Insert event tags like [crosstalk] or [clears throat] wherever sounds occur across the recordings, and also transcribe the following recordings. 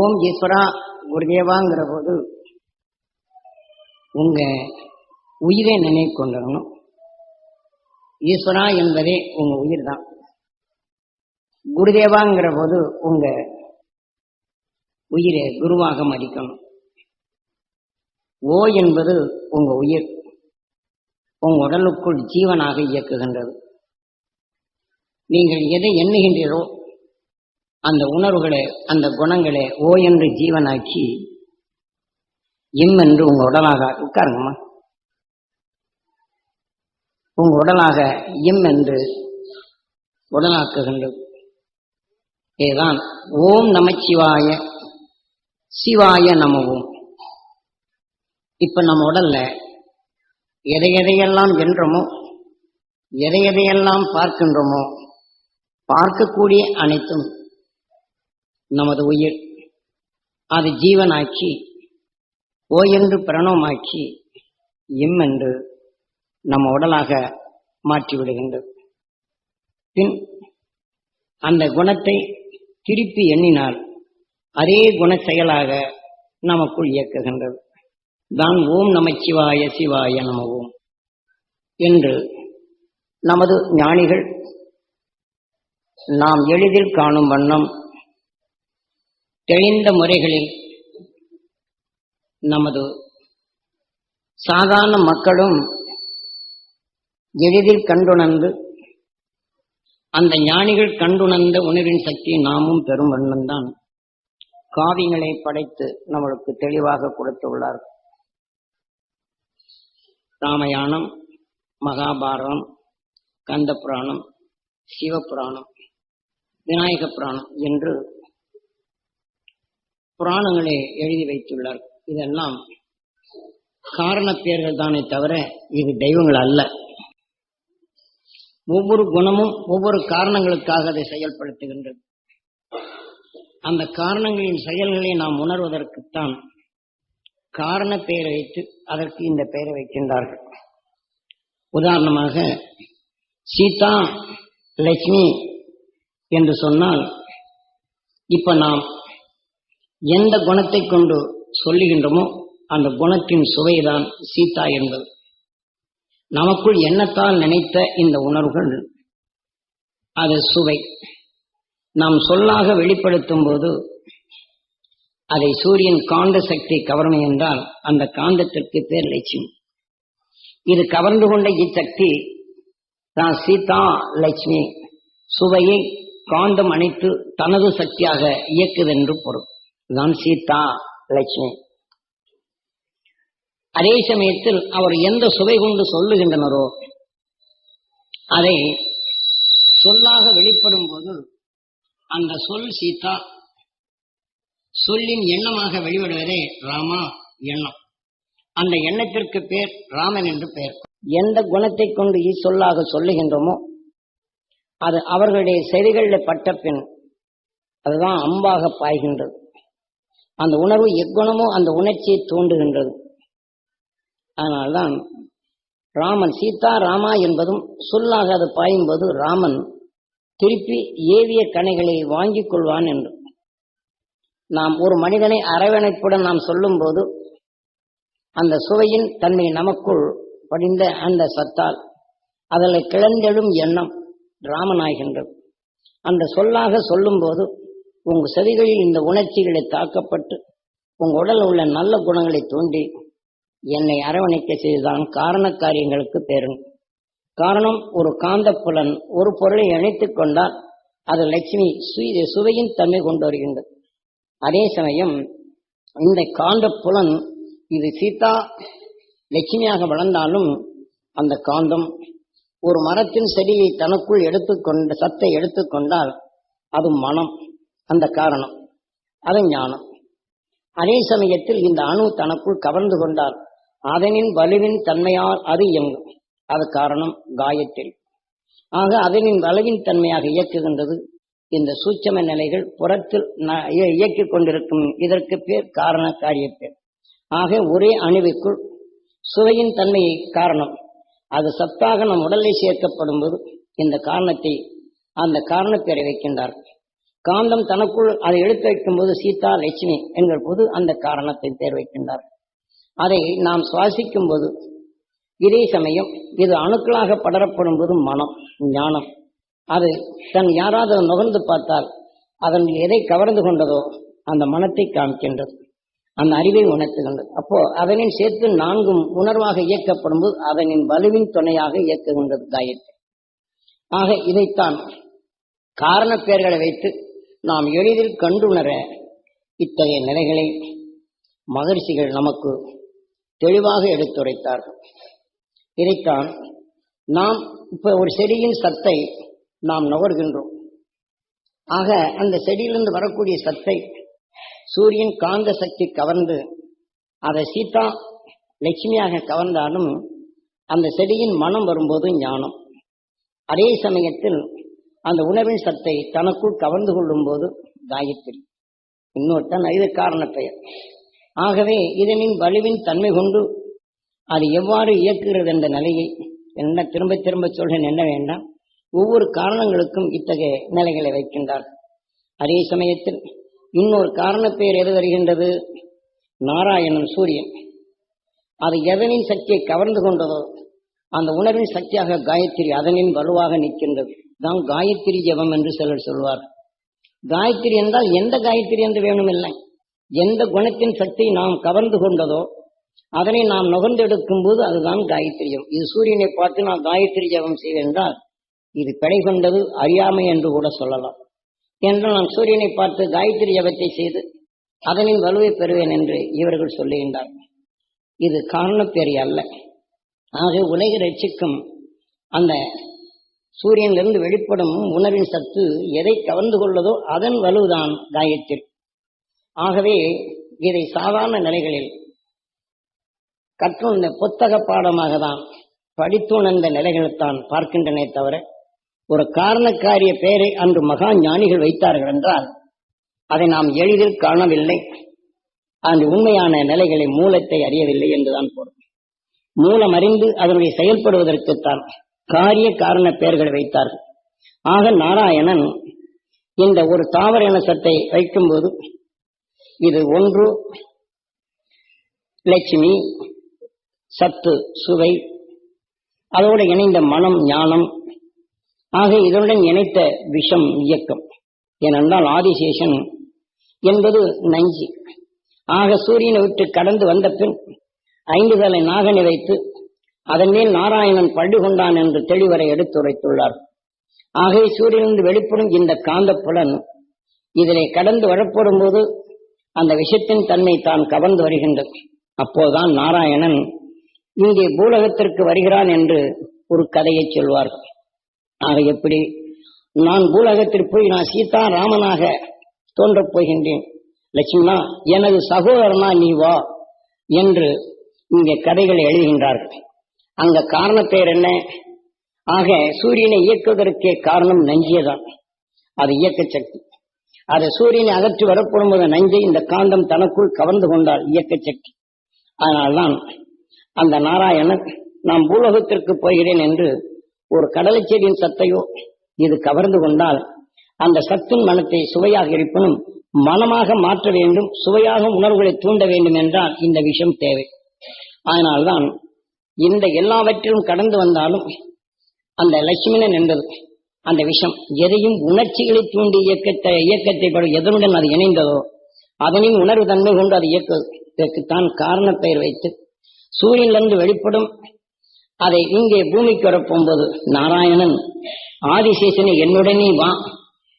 ஓம் ஈஸ்வரா குருதேவாங்கிற போது உங்க உயிரை நினைவு கொண்டிடணும் ஈஸ்வரா என்பதே உங்க உயிர் தான் குருதேவாங்கிற போது உங்க உயிரை குருவாக மதிக்கணும். ஓ என்பது உங்க உயிர். உங்க உடலுக்குள் ஜீவனாக இயக்குகின்றது. நீங்கள் எதை எண்ணுகின்றீரோ அந்த உணர்வுகளை அந்த குணங்களை ஓ என்று ஜீவனாக்கி இம் என்று உங்க உடலாக உட்காருங்கம்மா. உங்க உடலாக இம் என்று உடலாக்குகின்ற இதுதான் ஓம் நமச்சிவாய சிவாய நம ஓம் இப்ப நம்ம உடல்ல எதை எதையெல்லாம் வென்றோமோ எதை எதையெல்லாம் பார்க்கின்றோமோ பார்க்கக்கூடிய அனைத்தும் நமது உயிர். அது ஜீவனாக்கி ஓ என்று பிரணவமாக்கி இம் என்று நம்ம உடலாக மாற்றி விடுகின்றது பின் அந்த குணத்தை திருப்பி எண்ணினால் அதே குண செயலாக நமக்குள் இயக்குகின்றது. தான் ஓம் நமச்சிவாய சிவாய நம ஓம் என்று நமது ஞானிகள் நாம் எளிதில் காணும் வண்ணம் தெளிந்த முறைகளில் நமது சாதாரண மக்களும் எளிதில் கண்டுணர்ந்து அந்த ஞானிகள் கண்டுணர்ந்த உணர்வின் சக்தியை நாமும் பெறும் வண்ணம்தான் காவியங்களை படைத்து நம்மளுக்கு தெளிவாக கொடுத்துள்ளார். ராமயானம் மகாபாரதம் கந்த புராணம் சிவபுராணம் விநாயக புராணம் என்று புராணங்களை எழுதி வைத்துள்ளார். இதெல்லாம் காரண பெயர்கள் தானே தவிர இது தெய்வங்கள் அல்ல. ஒவ்வொரு குணமும் ஒவ்வொரு காரணங்களுக்காக அதை செயல்படுத்துகின்றது. அந்த காரணங்களின் செயல்களை நாம் உணர்வதற்குத்தான் காரண பெயரை வைத்து அதற்கு இந்த பெயரை வைக்கின்றார்கள். உதாரணமாக சீதா லட்சுமி என்று சொன்னால் இப்ப நாம் எந்த குணத்தை கொண்டு சொல்லுகின்றோமோ அந்த குணத்தின் சுவைதான் சீதா என்பது. நமக்குள் எண்ணத்தால் நினைத்த இந்த உணர்வுகள் அது சுவை. நாம் சொல்லாக வெளிப்படுத்தும் போது அதை சூரியன் காந்த சக்தி கவரும் என்றால் அந்த காந்தத்திற்கு பேர் லட்சுமி. இது கவர்ந்து கொண்ட இச்சக்தி தான் சீதா லட்சுமி. சுவையை காந்தம் அணைத்து தனது சக்தியாக இயக்குதென்று பொருள். தான் சீதா லட்சுமி. அதே சமயத்தில் அவர் எந்த சுவை கொண்டு சொல்லுகின்றனரோ அதை சொல்லாக வெளிப்படும் போது அந்த சொல் சீதா சொல்லின் எண்ணமாக வெளிவிடுவதே ராமா எண்ணம். அந்த எண்ணத்திற்கு பேர் ராமன் என்று பெயர். எந்த குணத்தை கொண்டு இச்சொல்லாக சொல்லுகின்றோமோ அது அவர்களுடைய செவிகளில் பட்ட பின் அதுதான் அம்பாக பாய்கின்றது. அந்த உணர்வு எக்குணமோ அந்த உணர்ச்சியை தூண்டுகின்றது. அதனால்தான் ராமன் சீதா ராமா என்பதும் சொல்லாக அது பாயும்போது ராமன் திருப்பி ஏவிய கணைகளை வாங்கிக் கொள்வான் என்று. நாம் ஒரு மனிதனை அரவணைப்புடன் நாம் சொல்லும்போது அந்த சுவையின் தன்மை நமக்குள் படிந்த அந்த சத்தால் அதில் கிளந்தெழும் எண்ணம் ராமனாகின்றது. அந்த சொல்லாக சொல்லும்போது உங்க செவிகளில் இந்த உணர்ச்சிகளை தாக்கப்பட்டு உங்க உடல் உள்ள நல்ல குணங்களை தூண்டி என்னை அரவணைக்க செய்துதான் காரண காரியங்களுக்கு பேரும் காரணம் ஒரு காந்த புலன் ஒரு பொருளை இணைத்துக் கொண்டால் அது லட்சுமி சுவையின் தன்மை கொண்டு வருகின்றது. அதே சமயம் இந்த காந்த புலன் இது சீதா லட்சுமியாக வளர்ந்தாலும் அந்த காந்தம் ஒரு மரத்தின் செடியை தனக்குள் எடுத்துக்கொண்ட சத்தை எடுத்துக்கொண்டால் அது மனம். அந்த காரணம். அது ஞானம். அதே சமயத்தில் இந்த அணு தனக்குள் கவர்ந்து கொண்டால் அதனின் வலுவின் தன்மையால் அது இயங்கும். அது காரணம் காயத்தில். ஆக அதனின் வலுவின் தன்மையாக இயக்குகின்றது. இந்த சூட்சம நிலைகள் புறத்தில் இயக்கிக் கொண்டிருக்கும் இதற்கு பேர் காரண காரிய பேர் ஆக ஒரே அணுவிற்குள் சுவையின் தன்மையை காரணம். அது சத்தாக நம் உடலை சேர்க்கப்படும் போது இந்த காரணத்தை அந்த காரணப்பேரை வைக்கின்றார் காந்தம் தனக்குள் அதை எடுத்து வைக்கும் போது சீதா லட்சுமி என்கிற போது அந்த காரணத்தை தேர்வைக்கின்றார் அதை நாம் சுவாசிக்கும் போது இதே சமயம் இது அணுக்களாக படரப்படும் போது மனம் ஞானம். அது தன் யாராவது நுகர்ந்து பார்த்தால் அதன் எதை கவர்ந்து கொண்டதோ அந்த மனத்தை காமிக்கின்றது. அந்த அறிவை உணர்த்துகின்றது. அப்போ அதனின் சேர்த்து நான்கும் உணர்வாக இயக்கப்படும் போது அதனின் வலுவின் துணையாக இயக்குகின்றது காயத்ரி. ஆக இதைத்தான் காரண பெயர்களை வைத்து நாம் எளிதில் கண்டுணர இத்தகைய நிலைகளை மகர்ஷிகள் நமக்கு தெளிவாக எடுத்துரைத்தார்கள். இதைத்தான் நாம் இப்ப ஒரு செடியின் சத்தை நாம் நுகர்கின்றோம். ஆக அந்த செடியிலிருந்து வரக்கூடிய சத்தை சூரியன் காந்த சக்தி கவர்ந்து அதை சீதா லட்சுமியாக கவர்ந்தாலும் அந்த செடியின் மனம் வரும்போது ஞானம். அதே சமயத்தில் அந்த உணவின் சத்தை தனக்குள் கவர்ந்து கொள்ளும் போது காயத்ரி. இன்னொருத்தன் இது காரண பெயர். ஆகவே இதனின் வலுவின் தன்மை கொண்டு அது எவ்வாறு இயக்குகிறது என்ற நிலையை என்ன திரும்ப திரும்ப சொல்கிறேன் என்ன வேண்டாம். ஒவ்வொரு காரணங்களுக்கும் இத்தகைய நிலைகளை வைக்கின்றார். அதே சமயத்தில் இன்னொரு காரண பெயர் எது வருகின்றது? நாராயணன் சூரியன். அது எதனின் சக்தியை கவர்ந்து கொண்டதோ அந்த உணர்வின் சக்தியாக காயத்ரி அதனின் வலுவாக நிற்கின்றது. தான் காயத்ரி ஜெபம் என்று சிலர் சொல்வார். காயத்ரி என்றால் எந்த காயத்ரி என்று வேணுமில்லை. எந்த குணத்தின் சக்தி நாம் கவர்ந்து கொண்டதோ அதனை நாம் நுகர்ந்தெடுக்கும் போது அதுதான் காயத்ரியம். இது சூரியனை பார்த்து நான் காயத்ரி ஜெபம் செய்வேன் என்றால் இது பிழை கொண்டது அறியாமை என்று கூட சொல்லலாம். என்று நான் சூரியனை பார்த்து காயத்ரி ஜபத்தை செய்து அதனின் வலுவை பெறுவேன் என்று இவர்கள் சொல்லுகின்றார் இது காரணப்பேரி அல்ல. ஆக உலக ரட்சிக்கும் அந்த சூரியனிலிருந்து வெளிப்படும் உணர்வின் சத்து எதை கவர்ந்து கொள்ளதோ அதன் வலுதான் காயத்தில் ஆகவே இதை சாதாரண நிலைகளில் கற்றுணர்ந்த புத்தக பாடமாக தான் படித்துணர்ந்த நிலைகளைத்தான் பார்க்கின்றனே தவிர ஒரு காரணக்காரிய பெயரை அன்று மகா ஞானிகள் வைத்தார்கள் என்றால் அதை நாம் எளிதில் காணவில்லை. அந்த உண்மையான நிலைகளை மூலத்தை அறியவில்லை என்றுதான் பொருள். மூலம் அறிந்து அதனுடைய செயல்படுவதற்குத்தான் காரிய காரண பெயர்களை வைத்தார்கள். ஆக நாராயணன் இந்த ஒரு தாவர இனசத்தை வைக்கும்போது இது ஒன்று லட்சுமி சத்து சுவை அதோடு இணைந்த மனம் ஞானம் ஆக இதனுடன் இணைத்த விஷம் இயக்கம். ஏனென்றால் ஆதிசேஷன் என்பது நஞ்சு. ஆக சூரியனை விட்டு கடந்து வந்த பின் ஐந்து தலை நாகனை வைத்து அதன் மேல் நாராயணன் பள்ளி கொண்டான் என்று தெளிவரை எடுத்துரைத்துள்ளார். ஆகவே சூரியனிலிருந்து வெளிப்படும் இந்த காந்த புலன் இதிலே கடந்து வரப்படும் போது அந்த விஷயத்தின் தன்மை தான் கவர்ந்து வருகின்றது. அப்போதுதான் நாராயணன் இங்கே பூலகத்திற்கு வருகிறான் என்று ஒரு கதையை சொல்வார். ஆக எப்படி? நான் பூலகத்திற்கு போய் நான் சீதா ராமனாக தோன்றப் போகின்றேன். லட்சுமணா எனது சகோதரனா நீ வா என்று இங்கே கதைகளை எழுதுகின்றார்கள். அங்க காரண பெயர் என்ன? ஆக சூரியனை இயக்குவதற்கே காரணம் நஞ்சியதான். அது இயக்க சக்தி. அதை சூரியனை அகற்றி வரப்படும் போது நஞ்சை இந்த காந்தம் தனக்குள் கவர்ந்து கொண்டால் இயக்க சக்தி. அதனால்தான் அந்த நாராயணன் நான் பூலோகத்திற்கு போகிறேன் என்று ஒரு கடலை செடியின் சத்தையோ இது கவர்ந்து கொண்டால் அந்த சத்தின் மனத்தை சுவையாக இருப்பினும் மனமாக மாற்ற வேண்டும் சுவையாக உணர்வுகளை தூண்ட வேண்டும் என்றால் இந்த விஷயம் தேவை. அதனால்தான் இந்த எல்லாவற்றிலும் கடந்து வந்தாலும் அந்த லட்சுமணன் என்பது அந்த விஷம் எதையும் உணர்ச்சிகளை தூண்டி இயக்கத்தை இயக்கத்தை எதனுடன் அது இணைந்ததோ அதனையும் உணர்வு தன்மை கொண்டு அது இயக்கத்திற்குத்தான் காரண பெயர் வைத்து சூரியனிலிருந்து வெளிப்படும் அதை இங்கே பூமிக்கு வரப்போகும்போது நாராயணன் ஆதிசேஷனை என்னுடனே வா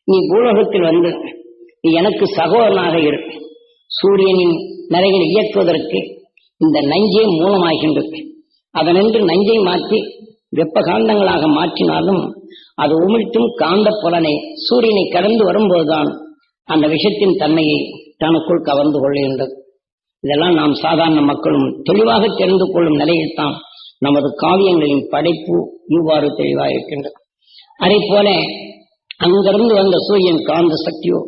நீ பூலோகத்தில் வந்து நீ எனக்கு சகோதரனாக இரு. சூரியனின் நிறைகளை இயக்குவதற்கு இந்த நஞ்சே மூலமாகின்றது. அதனின்று நஞ்சை மாற்றி வெப்ப காந்தங்களாக மாற்றினாலும் அது உமிழ்த்தும் காந்த புலனை சூரியனை கடந்து வரும்போதுதான் அந்த விஷத்தின் தன்மையை தனக்குள் கவர்ந்து கொள்கின்றது. இதெல்லாம் நாம் சாதாரண மக்களும் தெளிவாக தெரிந்து கொள்ளும் நிலையில்தான் நமது காவியங்களின் படைப்பு இவ்வாறு தெளிவாக இருக்கின்றது. அதே போல அங்கிருந்து வந்த சூரியன் காந்த சக்தியோ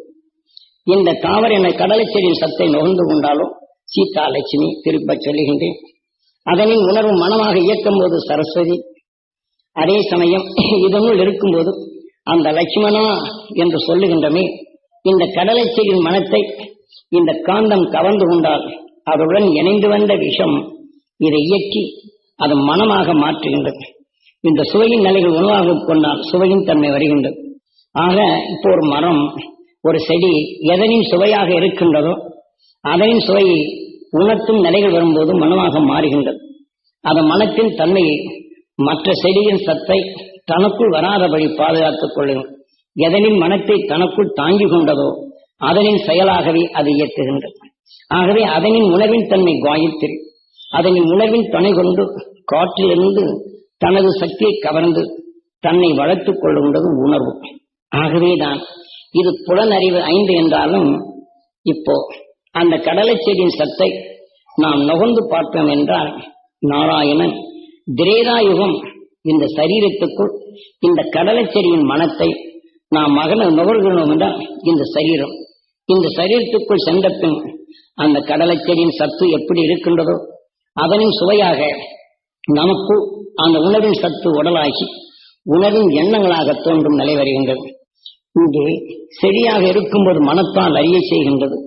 இந்த தாவர என கடலை செடியின் சத்தை நுகர்ந்து கொண்டாலும் சீதா லட்சுமி திருப்ப சொல்லுகின்றேன். அதனின் உணர்வு மனமாக இயக்கும் போது சரஸ்வதி. அதே சமயம் [clears throat] இதனுள் இருக்கும்போது அந்த லட்சுமணா என்று சொல்லுகின்றமே இந்த கடலை செடியின் மனத்தை இந்த காந்தம் கவர்ந்து கொண்டால் அதனுடன் இணைந்து வந்த விஷம் இதை இயக்கி அது மனமாக மாற்றுகின்றது. இந்த சுவையின் நிலைகள் உணவாக கொண்டால் சுவையின் தன்மை வருகின்றது. ஆக இப்போ ஒரு மரம் ஒரு செடி எதனின் சுவையாக இருக்கின்றதோ அதனின் சுவையை உணர்த்தும் நிலைகள் வரும்போது மனமாக மாறுகின்றது. அந்த மனத்தின் தன்மையை மற்ற செடியின் சத்தை தனக்குள் வராதபடி பாதுகாத்துக் கொள்ளும் எதனின் மனத்தை தனக்குள் தாங்கி கொண்டதோ அதனின் செயலாகவே அது இயக்குகின்றது. ஆகவே அதனின் உணர்வின் தன்மை காயத்தில் அதனின் உணர்வின் துணை கொண்டு காற்றிலிருந்து தனது சக்தியை கவர்ந்து தன்னை வளர்த்துக் கொள்ளுகின்றது உணர்வு. ஆகவேதான் இது புலனறிவு ஐந்து என்றாலும் இப்போ அந்த கடலை செடியின் சத்தை நாம் நுகர்ந்து பார்த்தோம் என்றால் நாராயணன் திரேதாயுகம் இந்த சரீரத்துக்குள் இந்த கடலை செடியின் மனத்தை நாம் மகன நுகர்கிறோம் என்றால் இந்த சரீரம் இந்த சரீரத்துக்குள் சென்ற பின் அந்த கடலை செடியின் சத்து எப்படி இருக்கின்றதோ அதனின் சுவையாக நமக்கு அந்த உணவின் சத்து உடலாகி உணவின் எண்ணங்களாக தோன்றும் நிலை வருகின்றது. இங்கே செடியாக இருக்கும்போது மனத்தால் அறிய செய்கின்றது.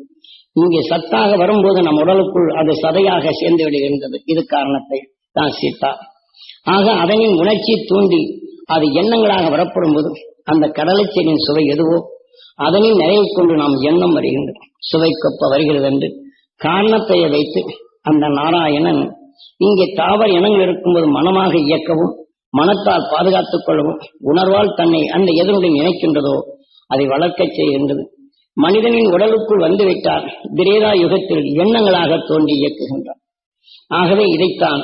இங்கே சத்தாக வரும்போது நம் உடலுக்குள் அது சதையாக சேர்ந்து விடுகின்றது இது காரணத்தை தான் சீதா. ஆக அதனின் உணர்ச்சி தூண்டி அது எண்ணங்களாக வரப்படும் போது அந்த கடலை சுவை எதுவோ அதனை நிறைவு கொண்டு நாம் எண்ணம் வருகின்றது சுவைக்கொப்ப வருகிறது என்று காரணத்தை வைத்து அந்த நாராயணன் இங்கே தாவர இனங்கள் இருக்கும்போது மனமாக இயக்கவும் மனத்தால் பாதுகாத்துக் கொள்ளவும் உணர்வால் தன்னை அந்த எதனுடன் இணைக்கின்றதோ அதை வளர்க்கச் செய்கின்றது. மனிதனின் உடலுக்குள் வந்துவிட்டால் திரேதா யுகத்தில் எண்ணங்களாக தோன்றி இயக்குகின்றார். ஆகவே இதைத்தான்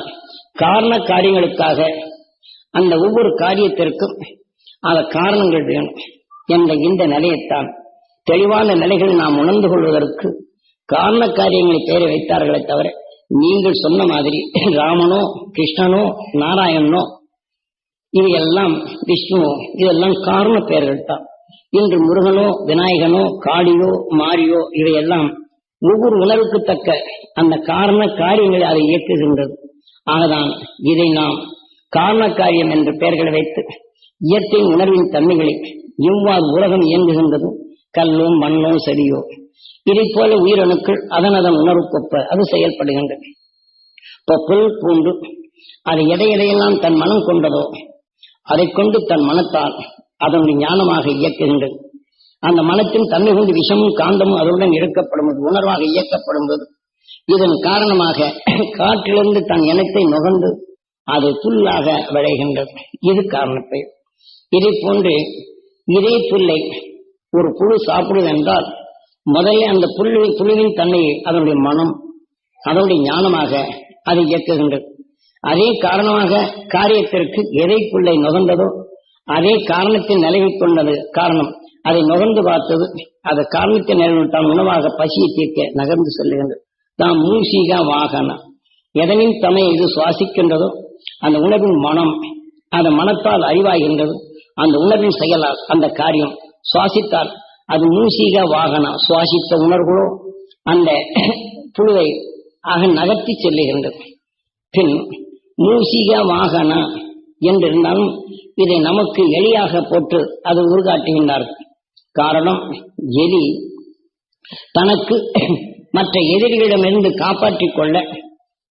காரண காரியங்களுக்காக அந்த ஒவ்வொரு காரியத்திற்கும் அந்த காரணங்கள் வேணும் என்ற இந்த நிலையைத்தான் தெளிவான நிலைகள் நாம் உணர்ந்து கொள்வதற்கு காரண காரியங்களை பெயரை வைத்தார்களே தவிர நீங்கள் சொன்ன மாதிரி ராமனோ கிருஷ்ணனோ நாராயணனோ இவையெல்லாம் விஷ்ணுவோ இதெல்லாம் காரண பெயர்கள் தான். இன்று முருகனோ விநாயகனோ காளியோ மாரியோ இவையெல்லாம் ஒவ்வொரு உணர்வுக்கு தக்க அந்த காரண காரியங்களை அதை இயக்குகின்றது. ஆகதான் இதை நாம் காரண காரியம் என்ற பெயர்களை வைத்து இயற்கை உணர்வின் தன்மைகளை எவ்வாறு உலகம் இயங்குகின்றது கல்லோ மண்ணோ செடியோ இதை போல உயிரணுக்கள் அதன் அதன் உணர்வுக்கொப்ப அது செயல்படுகின்றது. இப்போ புல் பூண்டு அது எதை எதையெல்லாம் தன் மனம் கொண்டதோ அதை கொண்டு தன் மனத்தால் அதனுடைய ஞானமாக இயக்குகின்றது. அந்த மனத்தின் தன்மை கொண்டு விஷமும் காந்தமும் அதனுடன் இழுக்கப்படும் உணர்வாக இயக்கப்படும் போது இதன் காரணமாக [clears throat] காற்றிலிருந்து தன் இனத்தை நுகர்ந்து அது புல்லாக விளைகின்றது. இது காரணத்தை. இதை போன்று இதே புல்லை ஒரு புழு சாப்பிடுவது என்றால் முதலில் அந்த புல்லு புழுவின் தன்மையை அதனுடைய மனம் அதனுடைய ஞானமாக அது இயக்குகின்றது. அதே காரணமாக காரியத்திற்கு எதை புல்லை நுகர்ந்ததோ அதே காரணத்தை நிலவி கொண்டது காரணம். அதை நுகர்ந்து பார்த்தது அதை காரணத்தின் நிலவிட்டால் தான் உணவாக பசியை தீர்க்க நகர்ந்து செல்லுகின்றது. தாம் மூசிகா வாகனம். எதனின் தமை இது சுவாசிக்கின்றதோ அந்த உணவின் மனம் அந்த மனத்தால் அறிவாகின்றது. அந்த உணவின் செயலால் அந்த காரியம் சுவாசித்தால் அது மூசிக வாகனம் சுவாசித்த உணர்வுகளோ அந்த புழுவை ஆக நகர்த்தி செல்லுகின்றது. பின் மூசிக வாகனா என்றிருந்தாலும் இதை நமக்கு எலியாக போட்டு அது உருகாட்டுகின்றார். காரணம் எலி தனக்கு [clears throat] மற்ற எதிரிகளிடமிருந்து காப்பாற்றிக் கொள்ள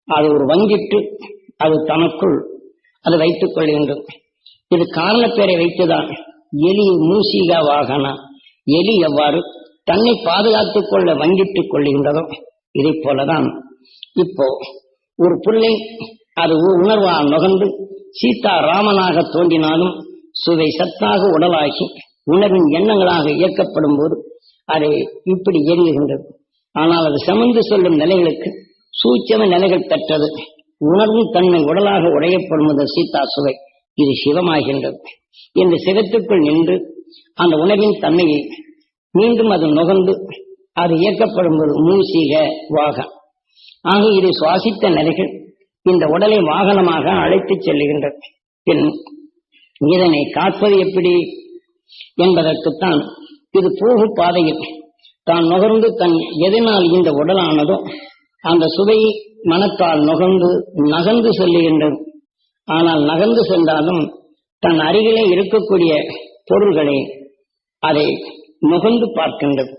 அது ஒரு வங்கிட்டு அது தனக்குள் அது வைத்துக் கொள்கின்றது. இது காரண பேரை வைத்துதான் எலி மூசிகா வாகனா எலி எவ்வாறு தன்னை பாதுகாத்துக் கொள்ள வங்கிட்டுக் கொள்கின்றதோ இதை போலதான். இப்போ ஒரு புள்ளை அது உணர்வால் நுகர்ந்து சீதா ராமனாக தோன்றினாலும் சுவை சத்தாக உடலாகி உணவின் எண்ணங்களாக இயக்கப்படும் போது அதை இப்படி இயங்குகின்றது ஆனால் அது சமந்து சொல்லும் நிலைகளுக்கு சூட்சம நிலைகள் பெற்றது உணர்வும் தன்மை உடலாக உடையப்படுவது சீதா சுவை இது சிவமாகின்றது. இந்த சிவத்துக்குள் நின்று அந்த உணவின் தன்மையை மீண்டும் அது நுகர்ந்து அது இயக்கப்படும் போது மூசிக வாகம் ஆக இது சுவாசித்த நிலைகள். இந்த உடலை வாகனமாக அழைத்துச் செல்லுகின்றது பின் இதனை காப்பது எப்படி என்பதற்குத்தான் இது போகு பாதையில் தான் நுகர்ந்து தன் எதனால் இந்த உடலானதோ அந்த சுவை மனத்தால் நுகர்ந்து நகர்ந்து செல்லுகின்றது. ஆனால் நகர்ந்து சென்றாலும் தன் அருகிலே இருக்கக்கூடிய பொருள்களை அதை நுகர்ந்து பார்க்கின்றது.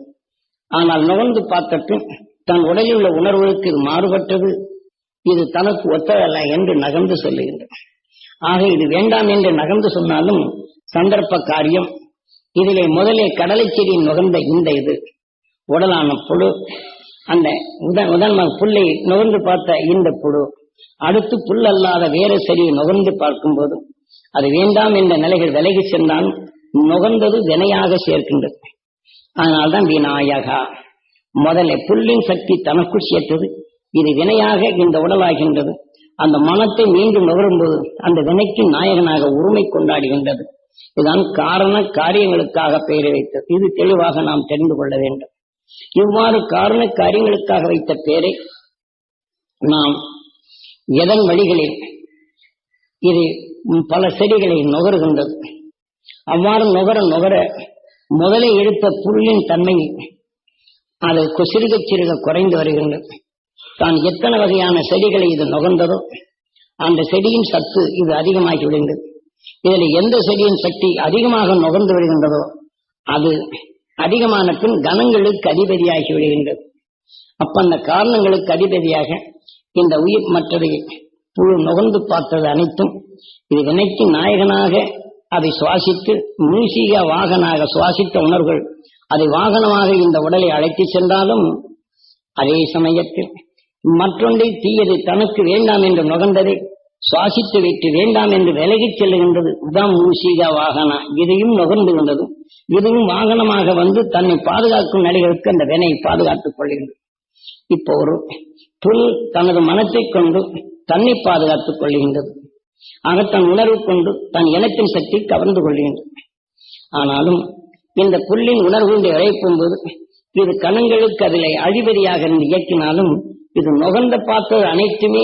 ஆனால் நுகர்ந்து பார்த்துட்டு தன் உடலில் உள்ள உணர்வுகளுக்கு இது மாறுபட்டது. இது தனக்கு ஒத்ததல்ல என்று நகர்ந்து சொல்லுகின்றது ஆக இது வேண்டாம் என்று நகர்ந்து சொன்னாலும் சந்தர்ப்ப காரியம். இதிலே முதலே கடலை செடி நுகர்ந்த இந்த இது. உடலான புழு. அந்த உத- உதன்ம புல்லை நுகர்ந்து பார்த்த இந்த புழு. அடுத்து புல் அல்லாத வேறு செடியை நுகர்ந்து பார்க்கும்போது அது வேண்டாம் என்ற நிலைகள் விலகி சென்றாலும் நுகர்ந்தது வினையாக சேர்க்கின்றது. அதனால்தான் விநாயகா முதல்ல புல்லின் சக்தி தனக்குள் சேர்த்தது. இது வினையாக இந்த உடலாகின்றது. அந்த மனத்தை மீண்டும் நுகரும்போது அந்த வினைக்கு நாயகனாக உரிமை கொண்டாடுகின்றது. இதுதான் காரண காரியங்களுக்காக பெயரை வைத்தது. இது தெளிவாக நாம் தெரிந்து கொள்ள வேண்டும். இவ்வாறு காரண காரியங்களுக்காக வைத்த பெயரை நாம் எதன் வழிகளில் இது பல செடிகளை நுகருகின்றது. அவ்வாறு நுகர நுகர முதலே எடுத்த புல்லின் தன்மை அது சிறுக சிறுக குறைந்து வருகின்றது. தான் எத்தனை வகையான செடிகளை இது நுகர்ந்ததோ அந்த செடியின் சத்து இது அதிகமாகி விடுகின்றது இதில் எந்த செடியின் சக்தி அதிகமாக நுகர்ந்து விடுகின்றதோ அது அதிகமான பின் கணங்களுக்கு அதிபதியாகி விடுகின்றது அப்ப அந்த காரணங்களுக்கு அதிபதியாக இந்த உயிர் மற்றது புழு நுகர்ந்து பார்த்தது அனைத்தும் இது வினைக்கு நாயகனாக அதை சுவாசித்து மூசிக வாகனாக சுவாசித்த உணர்வுகள் அதை வாகனமாக இந்த உடலை அழைத்து சென்றாலும் அதே சமயத்தில் மற்றொன்றை தீயது தனக்கு வேண்டாம் என்று நுகர்ந்ததை சுவாசித்து விட்டு வேண்டாம் என்று விலகிச் செல்லுகின்றது. இதுதான் மூசிகா வாகனா. இதையும் நுகர்ந்துகின்றது. இதுவும் வாகனமாக வந்து தன்னை பாதுகாக்கும் நிலைகளுக்கு அந்த வினை பாதுகாத்துக் கொள்கின்றது. இப்போ ஒரு புல் தனது மனத்தை கொண்டு தன்னை பாதுகாத்துக் கொள்கின்றது. ஆக தன் உணர்வு கொண்டு தன் இனத்தின் சக்தி கவர்ந்து கொள்கின்றது. ஆனாலும் இந்த புல்லின் உணர்வுகளை இழைப்பும் போது இது கணங்களுக்கு அதில் அழிபதியாக இருந்து இயக்கினாலும் இது நுகர்ந்த பார்த்தது அனைத்துமே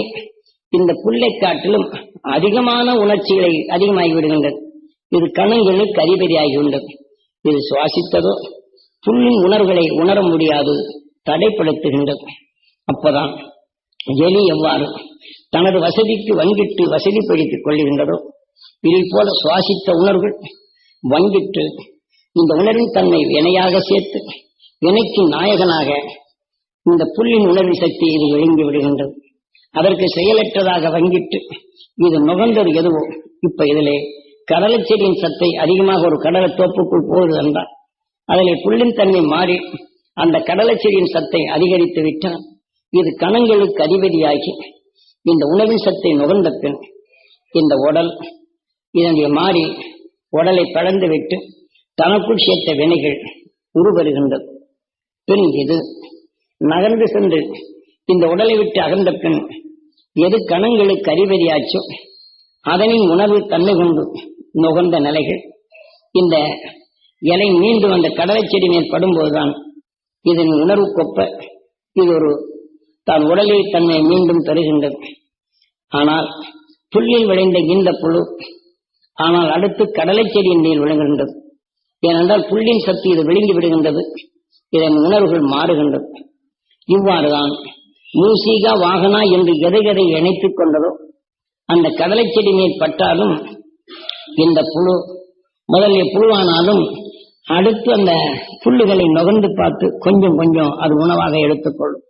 இந்த புல்லை காட்டிலும் அதிகமான உணர்ச்சிகளை அதிகமாகி விடுகின்றது. இது கணங்களுக்கு அதிபதியாகியுள்ளது இது சுவாசித்ததோ புல்லின் உணர்வுகளை உணர முடியாது தடைப்படுத்துகின்றது. அப்பதான் எலி எவ்வாறு தனது வசதிக்கு வங்கிட்டு வசதிப்படுத்திக் கொள்கின்றதோ இதை போல சுவாசித்த உணர்வுகள் வங்கிட்டு இந்த உணர்வின் தன்மை வினையாக சேர்த்து வினைக்கு நாயகனாக இந்த புல்லின் உணர்வு சக்தி இது விழுங்கி விடுகின்றது. அதற்கு செயலற்றதாக வங்கிட்டு இது நுகர்ந்தது எதுவோ இப்ப இதிலே கடலை செடியின் சத்தை அதிகமாக ஒரு கடலை தோப்புக்குள் போகுது என்றால் அதிலே புல்லின் தன்மை மாறி அந்த கடலை செடியின் சத்தை அதிகரித்து விட்டால் இது கணங்களுக்கு அதிபதியாகி இந்த உணவின் சத்தை நுகர்ந்த பின் இந்த உடல் இதனுடைய மாறி உடலை பழந்து விட்டு தனக்குள் சேர்த்த வினைகள் உருவருகின்றது. பின் இது நகர்ந்து சென்று இந்த உடலை விட்டு அகன்ற பின் எது கணங்களுக்கு அறிவறியாச்சோ அதனின் உணர்வு தன்மை கொண்டு நுகர்ந்த நிலைகள். இந்த இலை மீண்டும் அந்த கடலை செடி மேல் படும்போதுதான் இதன் உணர்வு கொப்ப. இது ஒரு தான் உடலில் தன்னை மீண்டும் பெறுகின்றது ஆனால் புல்லில் விளைந்த இந்த புழு ஆனால் அடுத்து கடலை செடியின் நீர் விழுகின்றது ஏனென்றால் புல்லின் சக்தி இது விழுங்கி விடுகின்றது. இதன் உணர்வுகள் மாறுகின்றது. இவ்வாறுதான் மூசிகா வாகனா என்று எதை எதை இணைத்துக் கொண்டதோ அந்த கடலை செடி மேல் பட்டாலும் இந்த புழு முதல்ல புழுவானாலும் அடுத்து அந்த புல்லுகளை நுகர்ந்து பார்த்து கொஞ்சம் கொஞ்சம் அது உணவாக எடுத்துக்கொள்ளும்.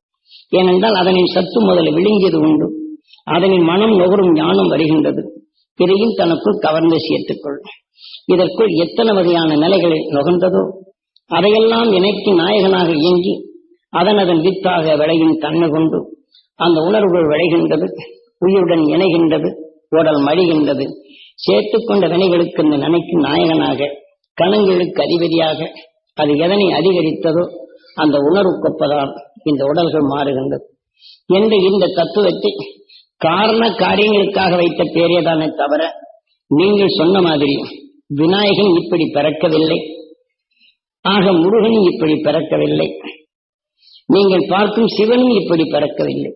ஏனென்றால் அதனின் சத்து முதல்ல விழுங்கியது உண்டு. அதனின் மனம் நுகரும் ஞானம் வருகின்றது. இதையும் தனக்குள் கவர்ந்து சேர்த்துக் கொள்ளும். இதற்குள் எத்தனை வகையான நிலைகளை நுகர்ந்ததோ அதையெல்லாம் இணைக்கு நாயகனாக இயங்கி அதன் அதன் வித்தாக விளையும் தன்மை கொண்டு அந்த உணர்வுகள் விளைகின்றது உயிருடன் இணைகின்றது உடல் மழிகின்றது சேர்த்து கொண்ட வினைகளுக்கு இந்த நினைக்கும் நாயகனாக கணங்களுக்கு அதிபதியாக அது எதனை அதிகரித்ததோ அந்த உணர்வுக்கொப்பதால் இந்த உடல்கள் மாறுகின்றது. என்று இந்த தத்துவத்தை காரண காரியங்களுக்காக வைத்த பேரேதானே தவிர நீங்கள் சொன்ன மாதிரி விநாயகன் இப்படி பிறக்கவில்லை. ஆக முருகன் இப்படி பிறக்கவில்லை. நீங்கள் பார்க்கும் சிவனும் இப்படி பிறக்கவில்லை.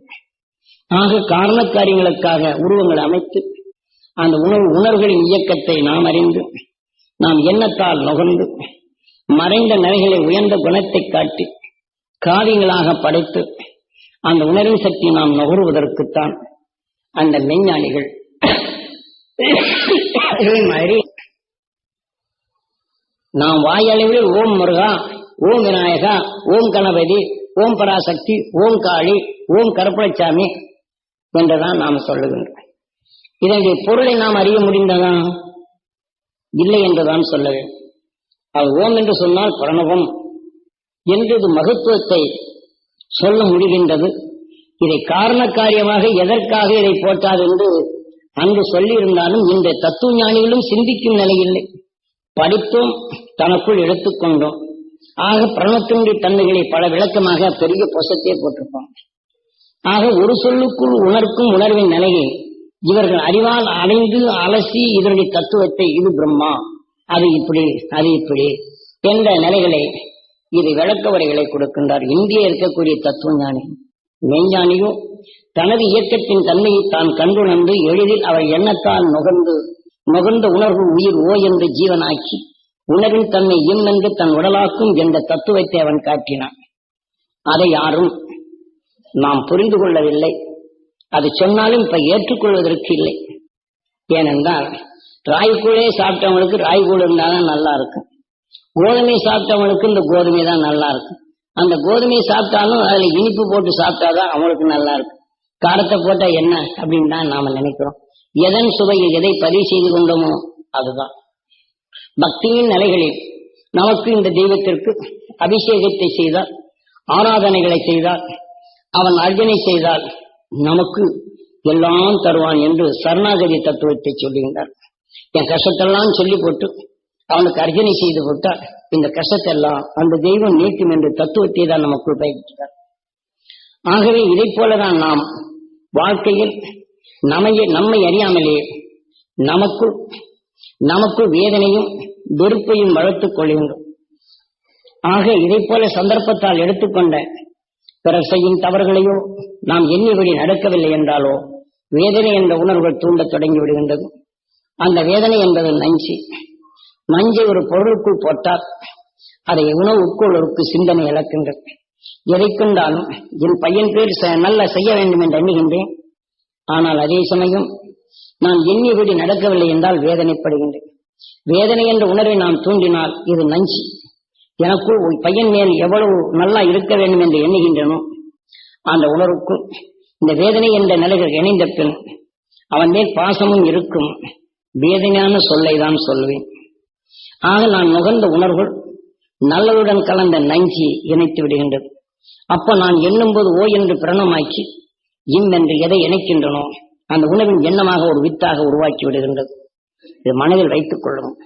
ஆக காரண காரியங்களுக்காக அமைத்து அந்த உணர்வு உணர்வுகளின் இயக்கத்தை நாம் அறிந்து நாம் எண்ணத்தால் நுகர்ந்து மறைந்த நிலைகளை உயர்ந்த குணத்தை காட்டி காரியங்களாக படைத்து அந்த உணர்வு சக்தி நாம் நுகர்வதற்குத்தான் அந்த மெஞ்ஞானிகள் [coughs] அதே மாதிரி. நாம் வாயளவில் ஓம் முருகா ஓம் விநாயகா ஓம் கணபதி ஓம் பராசக்தி ஓம் காளி ஓம் கருப்பணசாமி என்றுதான் நாம் சொல்லுகின்றோம். இதனுடைய பொருளை நாம் அறிய முடிந்ததா? இல்லை என்றுதான் சொல்ல வேண்டும். அது ஓம் என்று சொன்னால் பிரணவம். என்றது மகத்துவத்தை சொல்ல முடிகின்றது. இதை காரண காரியமாக எதற்காக இதை போட்டார் என்று அன்று சொல்லியிருந்தாலும் இந்த தத்துவ ஞானிகளும் சிந்திக்கும் நிலையில்லை. படித்தோம் தனக்குள் எடுத்துக்கொண்டோம். ஆக பிரணத்தினுடைய தன்மைகளை பல விளக்கமாக பெரிய பொசத்தே போட்டிருப்பாங்க ஆக ஒரு சொல்லுக்குள் உணர்க்கும் உணர்வின் நிலையை இவர்கள் அறிவால் அடைந்து அலசி இதனுடைய தத்துவத்தை இது பிரம்மா அது இப்படி அது இப்படி என்ற நிலைகளை இது விளக்க உரைகளை கொடுக்கின்றார். இந்திய இருக்கக்கூடிய தத்துவ ஞானி மெய்ஞானியும் தனது இயக்கத்தின் தன்மையை தான் கண்டுணர்ந்து எளிதில் அவர் எண்ணத்தால் நுகர்ந்து நுகர்ந்த உணர்வு உயிர் ஓ என்று ஜீவனாக்கி உணவின் தன்மை இம் என்று தன் உடலாக்கும் என்ற தத்துவத்தை அவன் காட்டினான். அதை யாரும் நாம் புரிந்து கொள்ளவில்லை. அது சொன்னாலும் இப்ப ஏற்றுக்கொள்வதற்கு இல்லை. ஏனென்றால் ராய்கூழே சாப்பிட்டவங்களுக்கு ராய்கூழ் இருந்தால்தான் நல்லா இருக்கும். கோதுமை சாப்பிட்டவங்களுக்கு இந்த கோதுமை தான் நல்லா இருக்கும். அந்த கோதுமையை சாப்பிட்டாலும் அதுல இனிப்பு போட்டு சாப்பிட்டாதான் அவங்களுக்கு நல்லா இருக்கும். காரத்தை போட்டா என்ன அப்படின்னு தான் நாம நினைக்கிறோம். எதன் சுவையில் எதை பதிவு செய்து கொண்டோமோ அதுதான். பக்தியின் நிலைகளில் நமக்கு இந்த தெய்வத்திற்கு அபிஷேகத்தை செய்தால் ஆராதனைகளை செய்தால் அவன் அர்ஜனை செய்தால் நமக்கு எல்லாம் தருவான் என்று சரணாகதி தத்துவத்தை சொல்லுகின்றார். என் கஷ்டத்தெல்லாம் சொல்லி போட்டு அவனுக்கு அர்ஜனை செய்து போட்டால் இந்த கஷ்டத்தெல்லாம் அந்த தெய்வம் நீக்கும் என்று தத்துவத்தை தான் நமக்குள் பயிற்சித்தார் ஆகவே இதை போலதான் நாம் வாழ்க்கையில் நம்மை நம்மை அறியாமலே நமக்குள் நமக்குள் வேதனையும் வெறுப்பையும் வளர்த்துக் கொள்கின்றோம் ஆக இதை போல சந்தர்ப்பத்தால் எடுத்துக்கொண்ட பிறர் செய்யும் தவறுகளையோ நாம் எண்ணிபடி நடக்கவில்லை என்றாலோ வேதனை என்ற உணர்வுகள் தூண்டத் தொடங்கி விடுகின்றது. அந்த வேதனை என்பது நஞ்சு. நஞ்சை ஒரு பொருளுக்குள் போட்டால் அதை உணவு உட்கொள்வோருக்கு சிந்தனை இழக்கின்றது. எதை கொண்டாலும் என் பையன் பேர் செ- நல்ல செய்ய வேண்டும் என்று எண்ணுகின்றேன். ஆனால் அதே சமயம் நான் எண்ணியபடி நடக்கவில்லை என்றால் வேதனைப்படுகின்றேன் வேதனை என்ற உணர்வை நாம் தூண்டினால் இது நஞ்சு. எனக்குள் பையன் மேல் எவ்வளவு நல்லா இருக்க வேண்டும் என்று எண்ணுகின்றனோ அந்த உணர்வுக்குள் இந்த வேதனை என்ற நிலைகள் இணைந்த பின் அவன் மேல் பாசமும் இருக்கும். வேதனையான சொல்லை தான் சொல்வேன். ஆக நான் நுகர்ந்த உணர்வுகள் நல்லதுடன் கலந்த நஞ்சி இணைத்து விடுகின்றது. அப்ப நான் எண்ணும்போது ஓ என்று பிரணமாக்கி இம் என்று எதை இணைக்கின்றனோ அந்த உணவின் எண்ணமாக ஒரு வித்தாக உருவாக்கி விடுகின்றது. இது மனதில் வைத்துக் கொள்ளும்.